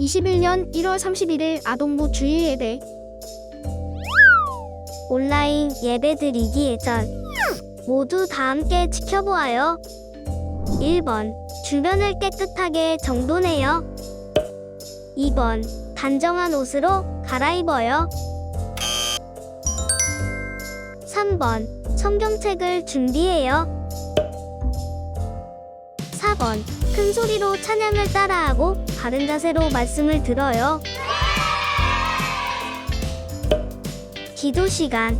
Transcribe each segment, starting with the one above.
2021년 1월 31일 아동부 주일 예배 온라인 예배드리기 예전 모두 다 함께 지켜보아요. 1번 주변을 깨끗하게 정돈해요. 2번 단정한 옷으로 갈아입어요. 3번 성경책을 준비해요. 4번 큰 소리로 찬양을 따라하고 바른 자세로 말씀을 들어요. 기도 시간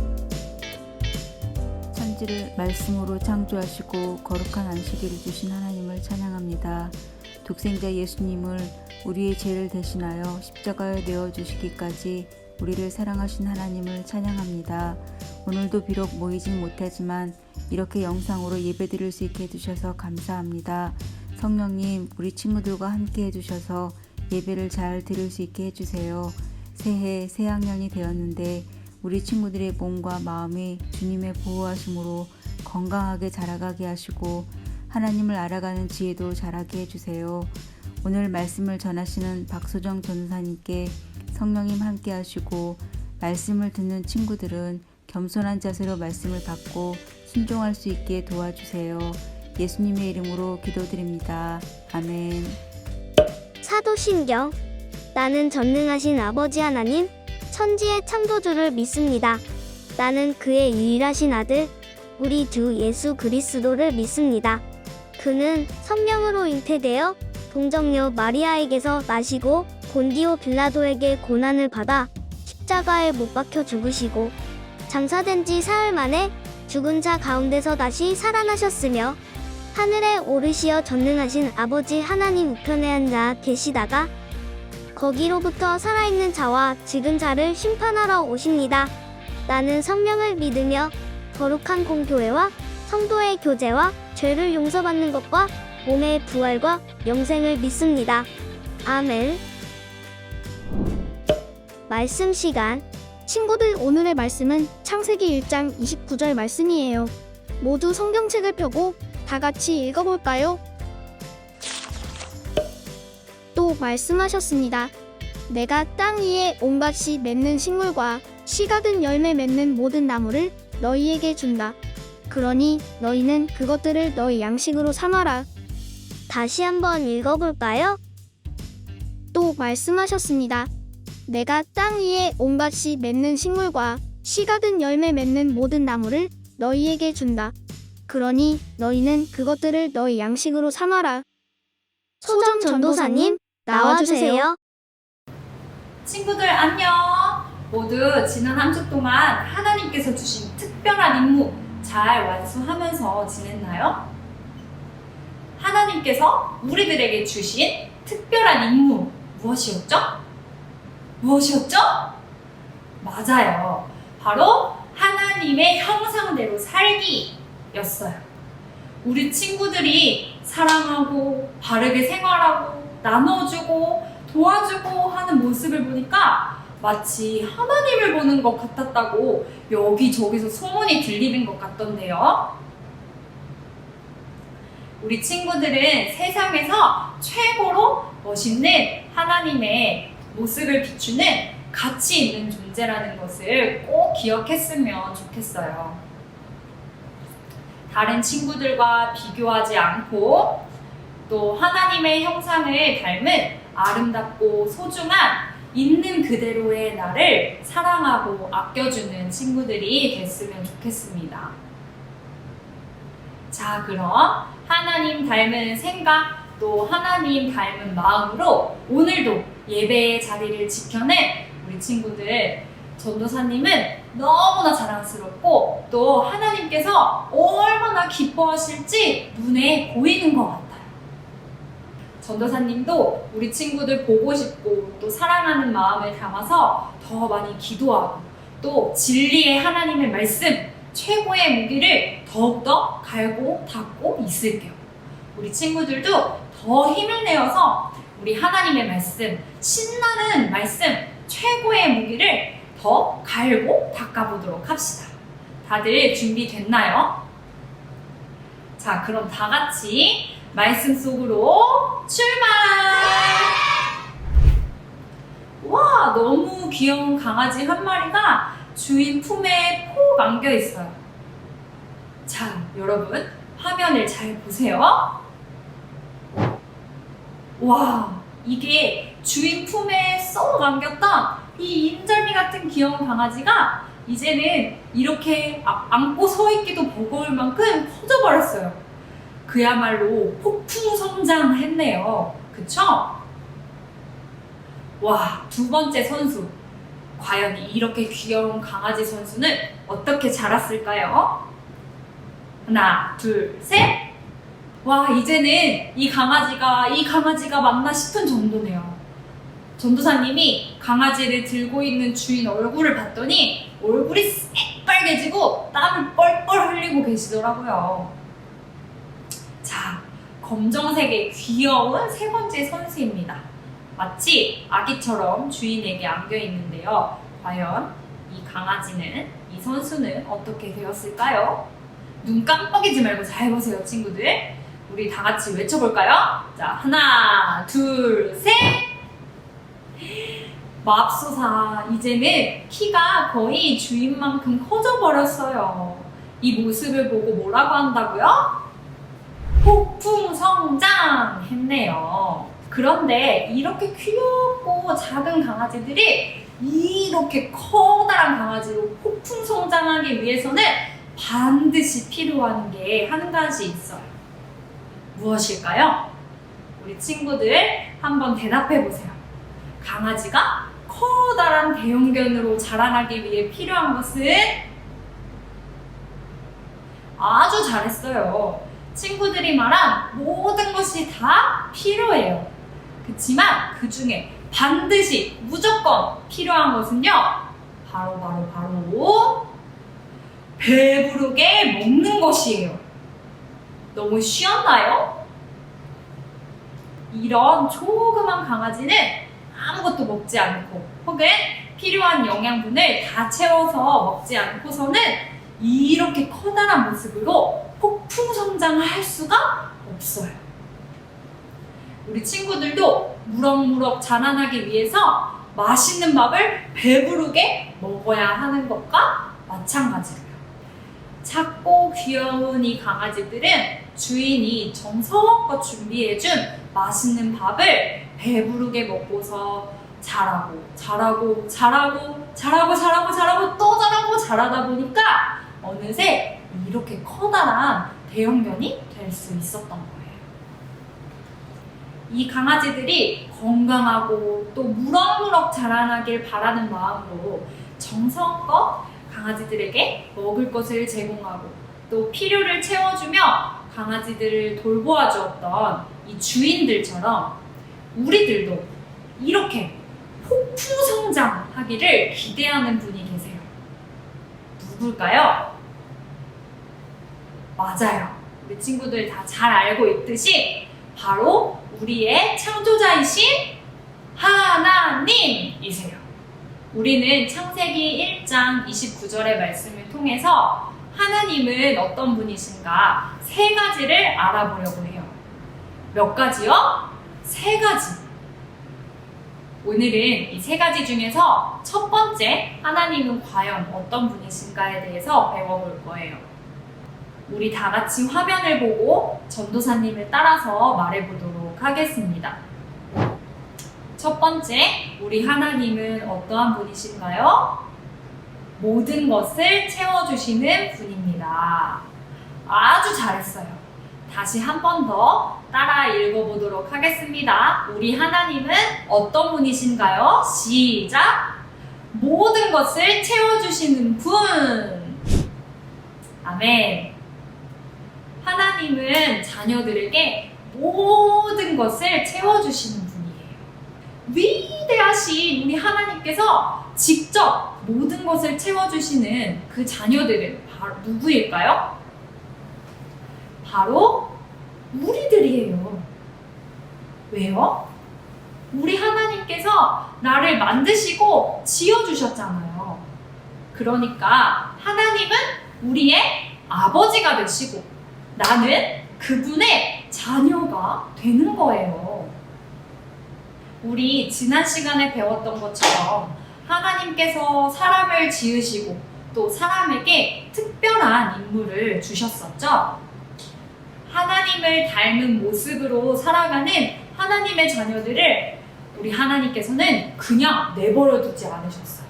천지를 말씀으로 창조하시고 거룩한 안식일을 주신 하나님을 찬양합니다. 독생자 예수님을 우리의 죄를 대신하여 십자가에 내어 주시기까지 우리를 사랑하신 하나님을 찬양합니다. 오늘도 비록 모이진 못하지만 이렇게 영상으로 예배드릴 수 있게 해주셔서 감사합니다. 성령님, 우리 친구들과 함께 해주셔서 예배를 잘 드릴 수 있게 해주세요. 새해 새 학년이 되었는데 우리 친구들의 몸과 마음이 주님의 보호하심으로 건강하게 자라가게 하시고 하나님을 알아가는 지혜도 자라게 해주세요. 오늘 말씀을 전하시는 박소정 전사님께 성령님 함께 하시고 말씀을 듣는 친구들은 겸손한 자세로 말씀을 받고 순종할 수 있게 도와주세요. 예수님의 이름으로 기도드립니다. 아멘. 사도신경 나는 전능하신 아버지 하나님 천지의 창조주를 믿습니다. 나는 그의 유일하신 아들 우리 주 예수 그리스도를 믿습니다. 그는 성령으로 잉태되어 동정녀 마리아에게서 나시고 본디오 빌라도에게 고난을 받아 십자가에 못 박혀 죽으시고 장사된 지 사흘 만에 죽은 자 가운데서 다시 살아나셨으며 하늘에 오르시어 전능하신 아버지 하나님 우편에 앉아 계시다가 거기로부터 살아있는 자와 죽은 자를 심판하러 오십니다. 나는 성령을 믿으며 거룩한 공교회와 성도의 교제와 죄를 용서받는 것과 몸의 부활과 영생을 믿습니다. 아멘. 말씀 시간 친구들 오늘의 말씀은 창세기 1장 29절 말씀이에요. 모두 성경책을 펴고 다 같이 읽어볼까요? 또 말씀하셨습니다. 내가 땅 위에 온갖 씨 맺는 식물과 씨 가든 열매 맺는 모든 나무를 너희에게 준다. 그러니 너희는 그것들을 너희 양식으로 삼아라. 다시 한번 읽어볼까요? 또 말씀하셨습니다. 내가 땅 위에 온갖 씨 맺는 식물과 씨 가든 열매 맺는 모든 나무를 너희에게 준다. 그러니 너희는 그것들을 너희 양식으로 삼아라. 소정 전도사님 나와주세요. 친구들 안녕! 모두 지난 한 주 동안 하나님께서 주신 특별한 임무 잘 완수하면서 지냈나요? 하나님께서 우리들에게 주신 특별한 임무 무엇이었죠? 무엇이었죠? 맞아요. 바로 하나님의 형상대로 살기 였어요. 우리 친구들이 사랑하고 바르게 생활하고 나눠주고 도와주고 하는 모습을 보니까 마치 하나님을 보는 것 같았다고 여기저기서 소문이 들리는 것 같던데요. 우리 친구들은 세상에서 최고로 멋있는 하나님의 모습을 비추는 가치 있는 존재라는 것을 꼭 기억했으면 좋겠어요. 다른 친구들과 비교하지 않고 또 하나님의 형상을 닮은 아름답고 소중한 있는 그대로의 나를 사랑하고 아껴주는 친구들이 됐으면 좋겠습니다. 자, 그럼 하나님 닮은 생각, 또 하나님 닮은 마음으로 오늘도 예배의 자리를 지켜낸 우리 친구들 전도사님은 너무나 자랑스럽고 또 하나님께서 얼마나 기뻐하실지 눈에 보이는 것 같아요. 전도사님도 우리 친구들 보고 싶고 또 사랑하는 마음을 담아서 더 많이 기도하고 또 진리의 하나님의 말씀 최고의 무기를 더욱더 갈고 닦고 있을게요. 우리 친구들도 더 힘을 내어서 우리 하나님의 말씀, 신나는 말씀, 최고의 무기를 더 갈고 닦아보도록 합시다. 다들 준비됐나요? 자, 그럼 다 같이 말씀 속으로 출발! 귀여운 강아지 한 마리가 주인 품에 푹 안겨 있어요. 자, 여러분, 화면을 잘 보세요. 와, 이게 주인 품에 쏙 안겼던 이 인절미 같은 귀여운 강아지가 이제는 이렇게 아- 안고 서 있기도 버거울 만큼 커져버렸어요. 그야말로 폭풍 성장했네요. 그쵸? 와, 두 번째 선수. 과연 이렇게 귀여운 강아지 선수는 어떻게 자랐을까요? 하나, 둘, 셋! 와, 이제는 이 강아지가, 이 강아지가 맞나 싶은 정도네요. 전도사님이 강아지를 들고 있는 주인 얼굴을 봤더니 얼굴이 새빨개지고 땀을 뻘뻘 흘리고 계시더라고요. 자, 검정색의 귀여운 세 번째 선수입니다. 마치 아기처럼 주인에게 안겨 있는데요. 과연 이 강아지는, 이 선수는 어떻게 되었을까요? 눈 깜빡이지 말고 잘 보세요, 친구들. 우리 다 같이 외쳐볼까요? 자, 하나, 둘, 셋! 맙소사, 이제는 키가 거의 주인만큼 커져버렸어요. 이 모습을 보고 뭐라고 한다고요? 폭풍 성장 했네요. 그런데 이렇게 귀엽고 작은 강아지들이 이렇게 커다란 강아지로 폭풍 성장하기 위해서는 반드시 필요한 게 한 가지 있어요. 무엇일까요? 우리 친구들 한번 대답해 보세요. 강아지가 커다란 대형견으로 자라나기 위해 필요한 것은 아주 잘했어요. 친구들이 말한 모든 것이 다 필요해요. 그치만 그 중에 반드시 무조건 필요한 것은요. 바로 바로 바로 배부르게 먹는 것이에요. 너무 쉬웠나요? 이런 조그만 강아지는 아무것도 먹지 않고 혹은 필요한 영양분을 다 채워서 먹지 않고서는 이렇게 커다란 모습으로 폭풍 성장할 수가 없어요. 우리 친구들도 무럭무럭 자라나기 위해서 맛있는 밥을 배부르게 먹어야 하는 것과 마찬가지로요. 작고 귀여운 이 강아지들은 주인이 정성껏 준비해준 맛있는 밥을 배부르게 먹고서 자라고 자라고 자라고 자라고 자라고 자라고 또 자라고 자라다 보니까 어느새 이렇게 커다란 대형견이 될 수 있었던 거예요. 이 강아지들이 건강하고 또 무럭무럭 자라나길 바라는 마음으로 정성껏 강아지들에게 먹을 것을 제공하고 또 필요를 채워주며 강아지들을 돌보아 주었던 이 주인들처럼 우리들도 이렇게 폭풍 성장하기를 기대하는 분이 계세요. 누굴까요? 맞아요. 우리 친구들 다 잘 알고 있듯이 바로 우리의 창조자이신 하나님이세요. 우리는 창세기 1장 29절의 말씀을 통해서 하나님은 어떤 분이신가 세 가지를 알아보려고 해요. 몇 가지요? 세 가지. 오늘은 이 세 가지 중에서 첫 번째 하나님은 과연 어떤 분이신가에 대해서 배워볼 거예요. 우리 다 같이 화면을 보고 전도사님을 따라서 말해보도록 하겠습니다. 첫 번째, 우리 하나님은 어떠한 분이신가요? 모든 것을 채워주시는 분입니다. 아주 잘했어요. 다시 한 번 더 따라 읽어보도록 하겠습니다. 우리 하나님은 어떤 분이신가요? 시작! 모든 것을 채워주시는 분! 아멘. 하나님은 자녀들에게 모든 것을 채워주시는 분이에요. 위대하신 우리 하나님께서 직접 모든 것을 채워주시는 그 자녀들은 바로 누구일까요? 바로 우리들이에요. 왜요? 우리 하나님께서 나를 만드시고 지어주셨잖아요. 그러니까 하나님은 우리의 아버지가 되시고 나는 그분의 자녀가 되는 거예요. 우리 지난 시간에 배웠던 것처럼 하나님께서 사람을 지으시고 또 사람에게 특별한 임무를 주셨었죠. 하나님을 닮은 모습으로 살아가는 하나님의 자녀들을 우리 하나님께서는 그냥 내버려 두지 않으셨어요.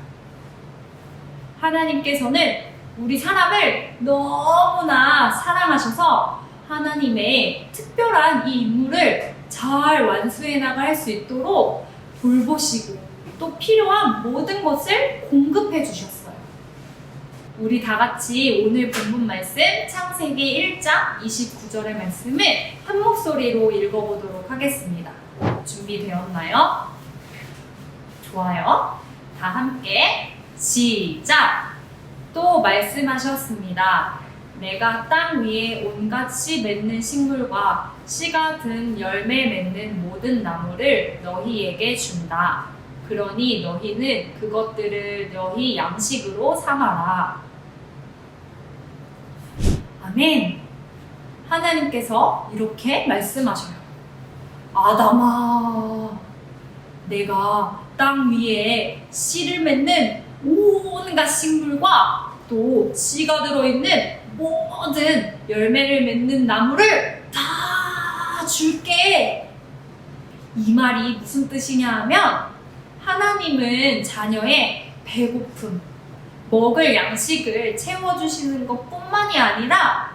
하나님께서는 우리 사람을 너무나 사랑하셔서 하나님의 특별한 이 임무를 잘 완수해 나갈 수 있도록 돌보시고 또 필요한 모든 것을 공급해 주셨어요. 우리 다 같이 오늘 본문 말씀 창세기 1장 29절의 말씀을 한 목소리로 읽어보도록 하겠습니다. 준비되었나요? 좋아요. 다 함께 시작! 또 말씀하셨습니다. 내가 땅 위에 온갖 씨 맺는 식물과 씨가 든 열매 맺는 모든 나무를 너희에게 준다. 그러니 너희는 그것들을 너희 양식으로 삼아라. 아멘. 하나님께서 이렇게 말씀하셔요. 아담아, 내가 땅 위에 씨를 맺는 온갖 식물과 또 씨가 들어있는 모든 열매를 맺는 나무를 다 줄게. 이 말이 무슨 뜻이냐 하면 하나님은 자녀의 배고픔, 먹을 양식을 채워주시는 것 뿐만이 아니라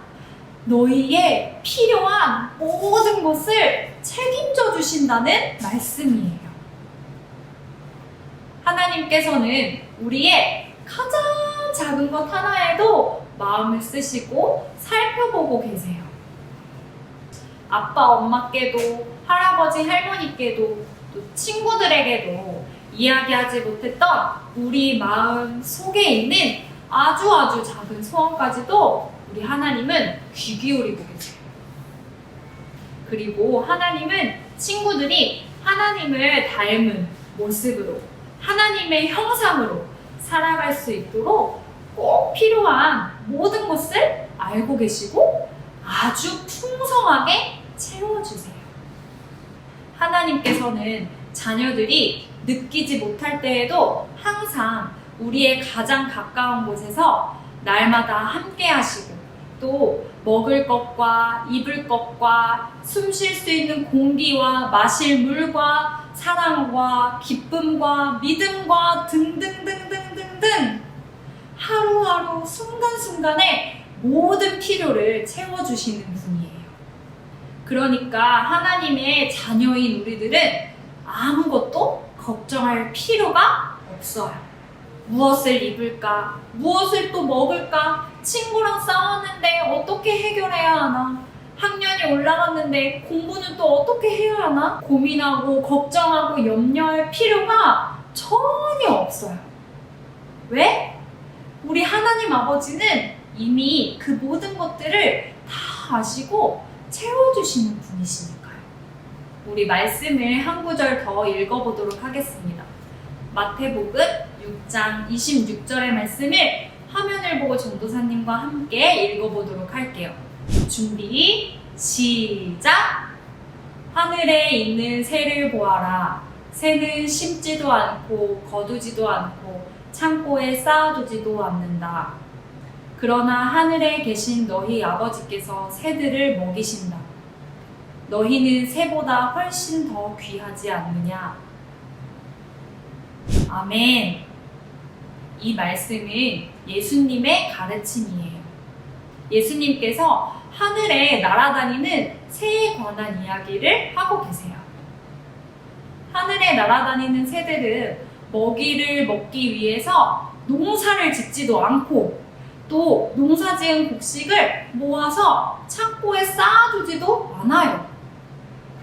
너희의 필요한 모든 것을 책임져 주신다는 말씀이에요. 하나님께서는 우리의 가장 작은 것 하나에도 마음을 쓰시고 살펴보고 계세요. 아빠, 엄마께도, 할아버지, 할머니께도, 또 친구들에게도 이야기하지 못했던 우리 마음 속에 있는 아주 아주 작은 소원까지도 우리 하나님은 귀 기울이고 계세요. 그리고 하나님은 친구들이 하나님을 닮은 모습으로 하나님의 형상으로 살아갈 수 있도록 꼭 필요한 모든 것을 알고 계시고 아주 풍성하게 채워주세요. 하나님께서는 자녀들이 느끼지 못할 때에도 항상 우리의 가장 가까운 곳에서 날마다 함께 하시고 또 먹을 것과 입을 것과 숨 쉴 수 있는 공기와 마실 물과 사랑과 기쁨과 믿음과 등등등등등등 하루하루 순간순간에 모든 필요를 채워주시는 분이에요. 그러니까 하나님의 자녀인 우리들은 아무것도 걱정할 필요가 없어요. 무엇을 입을까? 무엇을 또 먹을까? 친구랑 싸웠는데 어떻게 해결해야 하나? 학년이 올라갔는데 공부는 또 어떻게 해야 하나? 고민하고 걱정하고 염려할 필요가 전혀 없어요. 왜? 우리 하나님 아버지는 이미 그 모든 것들을 다 아시고 채워주시는 분이시니까요. 우리 말씀을 한 구절 더 읽어보도록 하겠습니다. 마태복음 6장 26절의 말씀을 화면을 보고 전도사님과 함께 읽어보도록 할게요. 준비, 시작! 하늘에 있는 새를 보아라. 새는 심지도 않고 거두지도 않고 창고에 쌓아두지도 않는다. 그러나 하늘에 계신 너희 아버지께서 새들을 먹이신다. 너희는 새보다 훨씬 더 귀하지 않느냐? 아멘. 이 말씀은 예수님의 가르침이에요. 예수님께서 하늘에 날아다니는 새에 관한 이야기를 하고 계세요. 하늘에 날아다니는 새들은 먹이를 먹기 위해서 농사를 짓지도 않고 또 농사 지은 곡식을 모아서 창고에 쌓아두지도 않아요.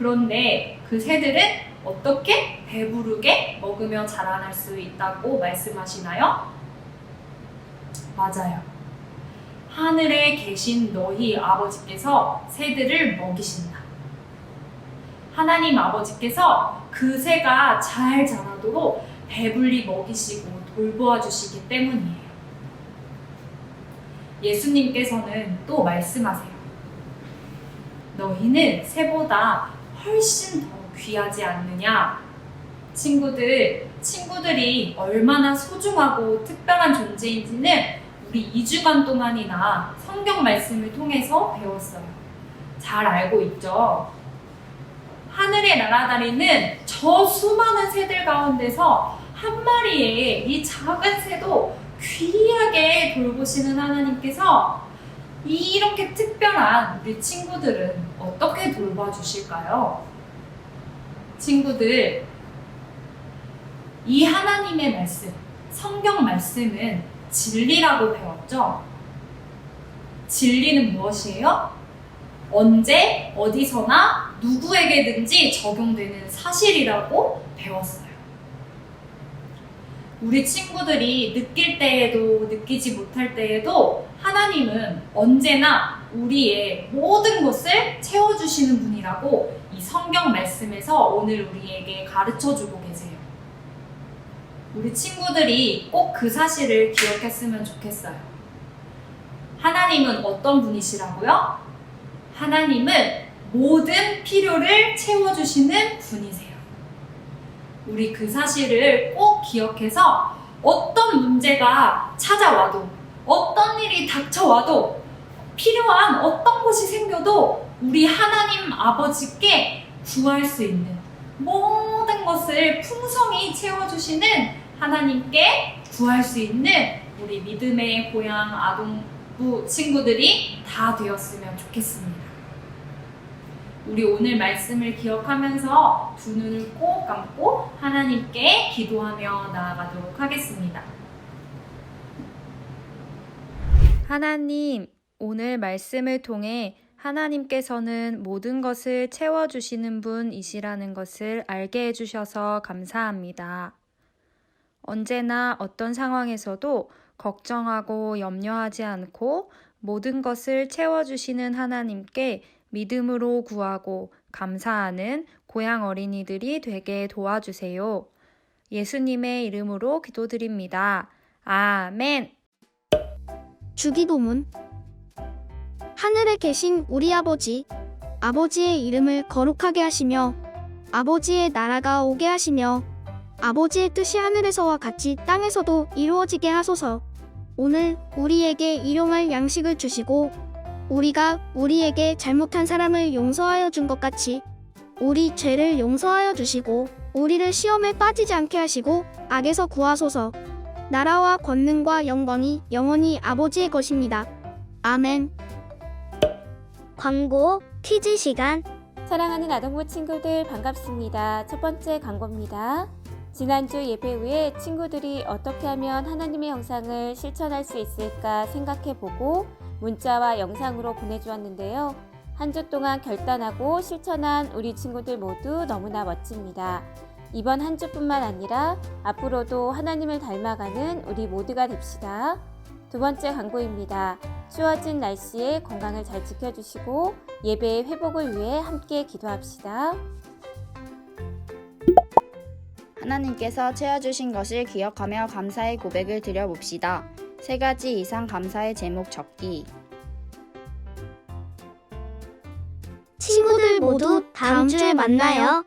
그런데 그 새들은 어떻게 배부르게 먹으며 자라날 수 있다고 말씀하시나요? 맞아요. 하늘에 계신 너희 아버지께서 새들을 먹이신다. 하나님 아버지께서 그 새가 잘 자라도록 배불리 먹이시고 돌보아 주시기 때문이에요. 예수님께서는 또 말씀하세요. 너희는 새보다 훨씬 더 귀하지 않느냐? 친구들, 친구들이 얼마나 소중하고 특별한 존재인지는 우리 2주간 동안이나 성경 말씀을 통해서 배웠어요. 잘 알고 있죠? 하늘에 날아다니는 저 수많은 새들 가운데서 한 마리의 이 작은 새도 귀하게 돌보시는 하나님께서 이렇게 특별한 우리 친구들은 어떻게 돌봐주실까요? 친구들, 이 하나님의 말씀, 성경 말씀은 진리라고 배웠죠? 진리는 무엇이에요? 언제, 어디서나, 누구에게든지 적용되는 사실이라고 배웠어요. 우리 친구들이 느낄 때에도 느끼지 못할 때에도 하나님은 언제나 우리의 모든 것을 채워주시는 분이라고 이 성경 말씀에서 오늘 우리에게 가르쳐 주고 계세요. 우리 친구들이 꼭 그 사실을 기억했으면 좋겠어요. 하나님은 어떤 분이시라고요? 하나님은 모든 필요를 채워주시는 분이세요. 우리 그 사실을 꼭 기억해서 어떤 문제가 찾아와도 어떤 일이 닥쳐와도 필요한 어떤 것이 생겨도 우리 하나님 아버지께 구할 수 있는 모든 것을 풍성히 채워주시는 하나님께 구할 수 있는 우리 믿음의 고향 아동부 친구들이 다 되었으면 좋겠습니다. 우리 오늘 말씀을 기억하면서 두 눈을 꼭 감고 하나님께 기도하며 나아가도록 하겠습니다. 하나님, 오늘 말씀을 통해 하나님께서는 모든 것을 채워주시는 분이시라는 것을 알게 해주셔서 감사합니다. 언제나 어떤 상황에서도 걱정하고 염려하지 않고 모든 것을 채워주시는 하나님께 믿음으로 구하고 감사하는 고향 어린이들이 되게 도와주세요. 예수님의 이름으로 기도드립니다. 아멘. 주기도문 하늘에 계신 우리 아버지 아버지의 이름을 거룩하게 하시며 아버지의 나라가 오게 하시며 아버지의 뜻이 하늘에서와 같이 땅에서도 이루어지게 하소서 오늘 우리에게 일용할 양식을 주시고 우리가 우리에게 잘못한 사람을 용서하여 준 것 같이 우리 죄를 용서하여 주시고 우리를 시험에 빠지지 않게 하시고 악에서 구하소서 나라와 권능과 영광이 영원히 아버지의 것입니다. 아멘. 광고 퀴즈 시간 사랑하는 아동부 친구들 반갑습니다. 첫 번째 광고입니다. 지난주 예배 후에 친구들이 어떻게 하면 하나님의 형상을 실천할 수 있을까 생각해 보고 문자와 영상으로 보내주었는데요. 한 주 동안 결단하고 실천한 우리 친구들 모두 너무나 멋집니다. 이번 한 주뿐만 아니라 앞으로도 하나님을 닮아가는 우리 모두가 됩시다. 두 번째 광고입니다. 추워진 날씨에 건강을 잘 지켜주시고 예배의 회복을 위해 함께 기도합시다. 하나님께서 채워주신 것을 기억하며 감사의 고백을 드려봅시다. 세 가지 이상 감사의 제목 적기. 친구들 모두 다음 주에 만나요.